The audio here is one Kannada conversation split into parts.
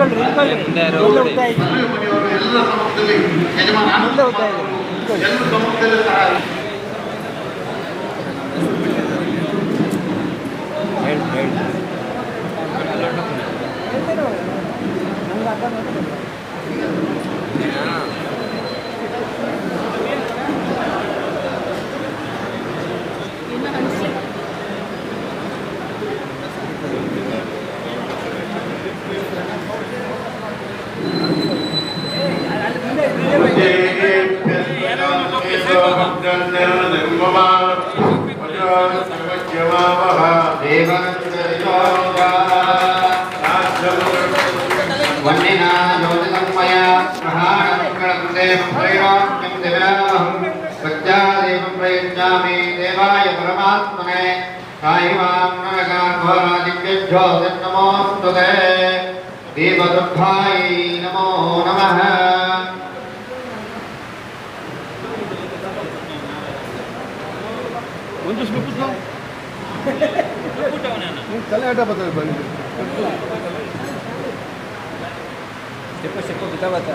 రింకల్ రింకల్ ఎల్లు ఉంటాయి. ఎల్లు ఉంటాయి. प्रयच्छामि देवाय परमात्मने कायिमान्नगाघोरादिभ्यो नमोऽस्तु ते। दीपदुर्भायै नमो नमः। चले हटा पता बंद स्टेप स्टेप बता बता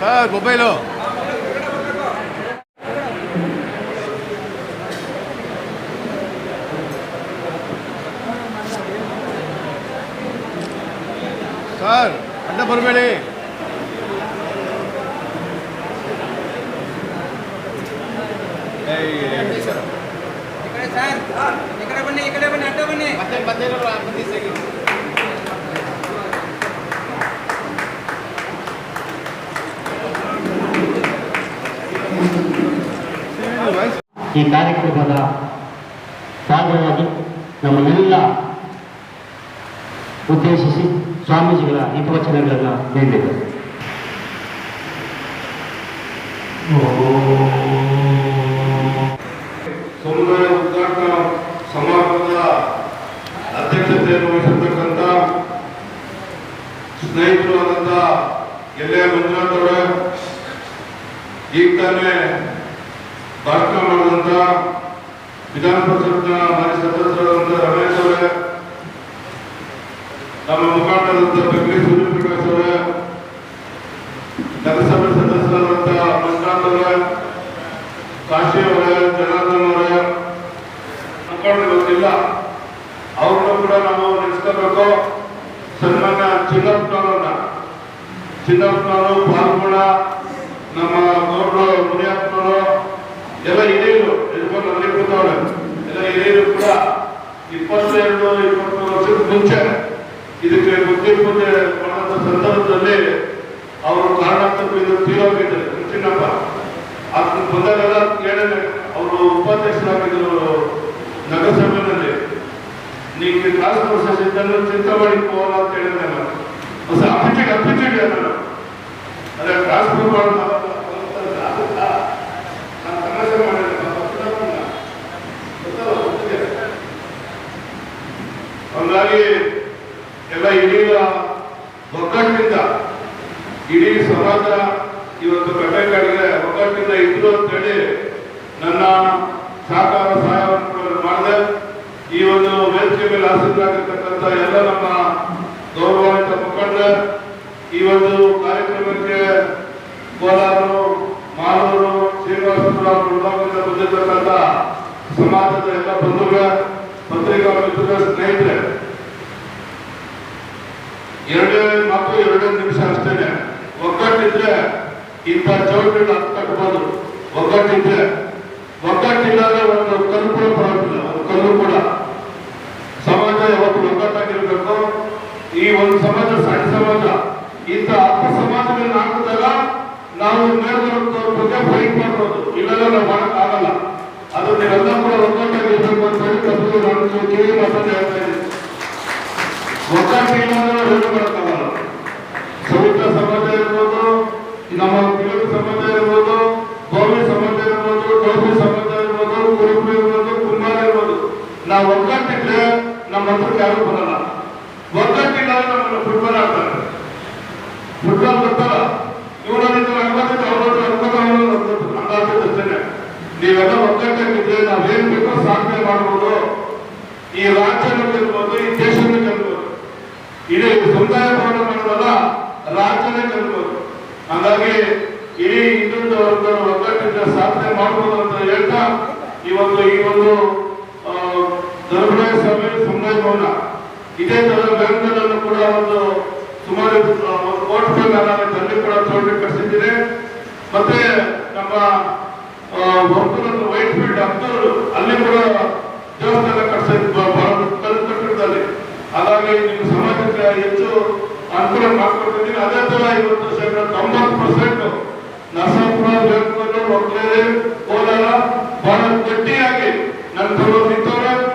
సార్ బొబ్బాయిలో సార్ అంటే బొరబేడి ఇక్కడ సార్ ఇక్కడ బండి ఇక్కడ బండి అడ్డ బండి మధ్య మధ్యలో ಈ ಕಾರ್ಯಕ್ರಮದ ಭಾಗವಾಗಿ ನಮ್ಮನ್ನೆಲ್ಲ ಉದ್ದೇಶಿಸಿ ಸ್ವಾಮೀಜಿಗಳ ಹಿತವಚನಗಳನ್ನು ನೀಡಿದರು ಉದ್ಘಾಟನಾ ಸಮಾರಂಭದ ಅಧ್ಯಕ್ಷತೆಯನ್ನು ವಹಿಸಿರ್ತಕ್ಕಂಥ ಸ್ನೇಹಿತರು ಆದಂಥ ಮಂಜುನಾಥ್ ಅವರೇ ಈಗ ತಾನೇ ಮಾಡಿದಂಥ ವಿಧಾನ ಪರಿಷತ್ನ ಮಾಜಿ ಸದಸ್ಯರಾದಂಥ ರಮೇಶ್ ಅವರೇ, ನಮ್ಮ ಮುಖಂಡರಾದಂಥ ಬೆಂಗಳೂರು ಸೂರ್ಯಪ್ರಕಾಶ್ ಅವರೇ, ನಗರಸಭೆ ಸದಸ್ಯರಾದಂಥ ಮಂಜುನಾಥ್ ಅವರೇ, ಕಾಶಿ ಅವರೇ, ಜನಾರ್ದನ್ ಅವರೇ, ಮುಖಂಡರು ಗೊತ್ತಿಲ್ಲ ಅವ್ರನ್ನೂ ಕೂಡ ನಾವು ನಡೆಸ್ಕೋಬೇಕು ಸನ್ಮಾನ್ಯ ಚಿನ್ನಪ್ಪನವ್ರನ್ನ ಚಿನ್ನಪ್ಪನವರು ಪಾಲ್ಗೊಳ್ಳ ನಮ್ಮ ಮುನಿಯಪ್ಪನವರು ಎಲ್ಲ ಹಿರಿಯರು ಇದು ಅಲ್ಲಿ ಕೂತವ್ರೆ ಎಲ್ಲ ಹಿರಿಯರು ಕೂಡ ಇಪ್ಪತ್ತೆರಡು, ಇಪ್ಪತ್ಮೂರು ವರ್ಷದ ಮುಂಚೆ ಇದಕ್ಕೆ ಬುದ್ಧಿ ಪೂಜೆ ಮಾಡುವಂತ ಸಂದರ್ಭದಲ್ಲಿ ಅವರು ಕಾರಣಾಂತರದಿಂದ ತೀರೋಗಿದ್ದಾರೆ. ಕೃಷ್ಣಪ್ಪ ಅದನ್ನ ಬಂದಾಗೆಲ್ಲ ಕೇಳಿದ್ರೆ ಅವರು ಉಪಾಧ್ಯಕ್ಷರಾಗಿದ್ದರು ನಗರಸಭೆಯಲ್ಲಿ. ನಿಮಗೆ ಕಾಸು ಪ್ರೊಸೆಸ್ ಇದ್ದನ್ನು ಚಿಂತೆ ಮಾಡಿ ಹೋಗಲ್ಲ ಅಂತ ಹೇಳಿದ್ದೆ ನಾನು. ಹೊಸ ಅಪ್ಪಿಟಿಗೆ ಅಪ್ಪಿಟಿಗೆ ನಾನು. ಅದೇ ಮಾಡೋಣ ನಾನು ತಮಾಷೆ ಮಾಡಿದೆ ಹಂಗಾಗಿ ಎಲ್ಲ ಹಿರಿಯ ಒಗ್ಗಟ್ಟಿನಿಂದ ಇಡೀ ಸಮಾಜ ಇವತ್ತು ಕಟ್ಟೆಕಾಡಿಗೆ ಒಗ್ಗಟ್ಟಿಂದ ಇದ್ರು ಅಂತೇಳಿ ನನ್ನ ಸಹಕಾರ ಸಹಾಯವನ್ನು ಮಾಡಿದೆ. ಈ ಒಂದು ವೇದಿಕೆ ಮೇಲೆ ಆಸಕ್ತರಾಗಿರ್ತಕ್ಕಂಥ ಎಲ್ಲ ನಮ್ಮ ಗೌರವಾನ್ವಿತ ಮುಖಂಡ ಈ ಒಂದು ಕಾರ್ಯಕ್ರಮಕ್ಕೆ ಕೋಲಾರ ಮಾನವರು ಶ್ರೀನಿವಾಸಪುರ ಬಂದಿರತಕ್ಕಂಥ ಸಮಾಜದ ಎಲ್ಲ ಬಂಧುಗಳ, ಪತ್ರಿಕಾ ಮಿತ್ರ ಸ್ನೇಹಿತರೆ ಎರಡೇ ಮಾತು ಎರಡು ನಿಮಿಷ ಅಷ್ಟೇ ಒಗ್ಗಟ್ಟಿದ್ರೆ ಇಂಥ ಹತ್ತು ಕಟ್ಬೋದು ಒಗ್ಗಟ್ಟಿದ್ರೆ ಒಗ್ಗಟ್ಟಿಲ್ಲದೆ ಒಂದು ಕಲ್ಲು ಕೂಡ ಬರೋದಿಲ್ಲ ಒಂದು ಕಲ್ಲು ಕೂಡ. ಸಮಾಜ ಯಾವತ್ತು ಒಗ್ಗಟ್ಟಾಗಿರ್ಬೇಕು, ಈ ಒಂದು ಸಮಾಜ ಸಣ್ಣ ಸಮಾಜ, ಇಂಥ ಅಪ್ಪ ಸಮಾಜಗಳನ್ನ ಹಾಕಿದಾಗ ನಾವು ಮೇಲ್ಬರೋದ್ರ ಬಗ್ಗೆ ಫೈಟ್ ಮಾಡ್ಬೋದು. ಇಲ್ಲೆಲ್ಲ ನಾವು ಮಾಡಕ್ ಆಗಲ್ಲ. ಅದು ನೀವೆಲ್ಲ ಕೂಡ ಒಗ್ಗಟ್ಟಾಗಿರ್ಬೇಕು ಅಂತ ಹೇಳಿ ನಾನು ಕೇಳಿ ಹೇಳ್ತಾ ಇದ್ದೀನಿ. ಒಗ್ಗಟ್ಟಿಲ್ಲ ಹತ್ರಕ್ಕೆ ಯಾರು ಬರಲ್ಲ. ಅಂದ್ರೆ ನಮ್ಮನ್ನು ಫುಟ್ಬಾಲ್ ಆಡ್ತಾರೆ. ಫುಟ್ಬಾಲ್ ಗೊತ್ತಲ್ಲ? ಇವರಲ್ಲಿದ್ದು ಅನ್ಕೋತಿದ್ದು ಅವ್ರದ್ದು ಅನ್ಕೋತ ಹಂಗಾಗ್ತದೆ ನೀವೆಲ್ಲ ಒಗ್ಗಟ್ಟಾಗಿದ್ರೆ ನಾವೇನ್ ಬೇಕೋ ಸಾಧನೆ ಮಾಡ್ಬೋದು. ಈ ರಾಜ್ಯನೂ ಗೆಲ್ಬೋದು ಈ ದೇಶದಲ್ಲಿ ಕಲ್ಬೋದು. ಇಡೀ ಸಮುದಾಯ ಭವನ ಮಾಡೋದಲ್ಲ ರಾಜ್ಯನೇ ಕಲ್ಬೋದು. ಹಾಗಾಗಿ ಇಡೀ ಹಿಂದುಳಿದ ವರ್ಗದ ಒಗ್ಗಟ್ಟಿಂದ ಸಾಧನೆ ಮಾಡ್ಬೋದು ಅಂತ ಹೇಳ್ತಾ ಇವತ್ತು ಈ ಒಂದು ಆ, ಸ್ವಾಮಿ ಸಮುದಾಯ ಭವನ ಇದೇ ತರ ಬ್ಯಾಂಕ್ಗಳನ್ನು ಕೂಡ ಒಂದು ಸುಮಾರು ಕೋಟಿ ರೂಪಾಯಿ ಕೂಡ ಚೌಟ್ರಿ ಕಟ್ಟಿಸಿದ್ದೀನಿ ಮತ್ತೆ ನಮ್ಮ ವರ್ತೂರಲ್ಲಿ ವೈಟ್ ಫೀಲ್ಡ್ ಹತ್ತೂರು ಅಲ್ಲಿ ಕೂಡ ದೇವಸ್ಥಾನ ಕಟ್ಟಿಸಿದ್ದು ಕಟ್ಟಿದಲ್ಲಿ ಹಾಗಾಗಿ ನಿಮ್ಮ ಸಮಾಜಕ್ಕೆ ಹೆಚ್ಚು ಅನುಕೂಲ ಮಾಡ್ಕೊಟ್ಟಿದ್ದೀನಿ ಅದೇ ತರ ಇವತ್ತು ಶೇಕಡ ತೊಂಬತ್ತು ಪರ್ಸೆಂಟ್ ನರಸಾಪುರ ಬೆಂಗಳೂರು ಒಕ್ಕಲೇರಿ ಕೋಲಾರ ಬಹಳ ಗಟ್ಟಿಯಾಗಿ ನನ್ನ ಪರವಾಗಿ